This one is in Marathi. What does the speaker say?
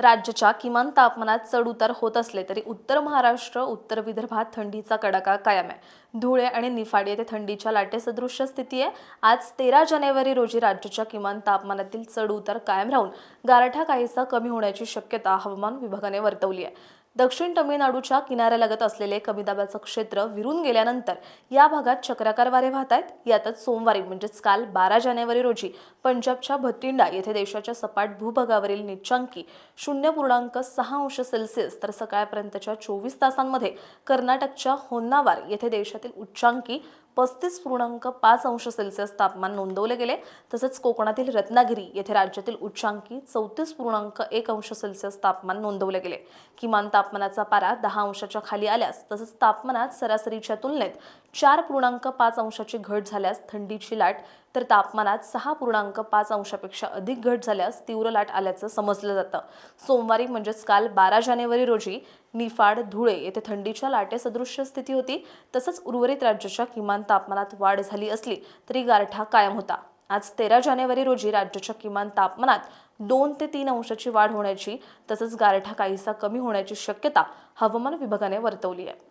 राज्याच्या किमान तापमानात चढ उतार होत असले तरी उत्तर महाराष्ट्र उत्तर विदर्भात थंडीचा कडाका कायम आहे. धुळे आणि निफाड येथे थंडीच्या लाटेसदृश्य स्थिती आहे. आज तेरा जानेवारी रोजी राज्याच्या किमान तापमानातील चढ उतार कायम राहून गारठा काहीसा कमी होण्याची शक्यता हवामान विभागाने वर्तवली आहे. दक्षिण तमिळनाडूच्या किनाऱ्यालगत असलेले कमी दाबाचं क्षेत्र विरून गेल्यानंतर या भागात चक्राकार वारे वाहत आहेत यातच सोमवारी म्हणजेच काल बारा जानेवारी रोजी पंजाबच्या भतिंडा येथे देशाच्या सपाट भूभागावरील निचांकी शून्य पूर्णांक सहा अंश सेल्सिअस तर सकाळपर्यंतच्या चोवीस तासांमध्ये कर्नाटकच्या होन्नावार येथे देशातील उच्चांकी पस्तीस पूर्णांक पाच अंश सेल्सिअस तापमान नोंदवले गेले. तसेच कोकणातील रत्नागिरी येथे राज्यातील उच्चांकी चौतीस पूर्णांक एक अंश सेल्सिअस तापमान नोंदवले गेले. किमान तापमानाचा पारा दहा अंशाच्या खाली आल्यास तसंच तापमानात सरासरीच्या तुलनेत चार पूर्णांक पाच अंशाची घट झाल्यास थंडीची लाट तर तापमानात सहा पूर्णांक पाच अंशापेक्षा अधिक घट झाल्यास तीव्र लाट आल्याचं समजलं जातं. सोमवारी म्हणजेच काल बारा जानेवारी रोजी निफाड धुळे येथे थंडीच्या लाटेसदृश्य स्थिती होती. तसंच उर्वरित राज्याच्या किमान तापमानात वाढ झाली असली तरी गारठा कायम होता. आज तेरा जानेवारी रोजी राज्याच्या किमान तापमानात दोन ते तीन अंशाची वाढ होण्याची तसंच गारठा काहीसा कमी होण्याची शक्यता हवामान विभागाने वर्तवली आहे.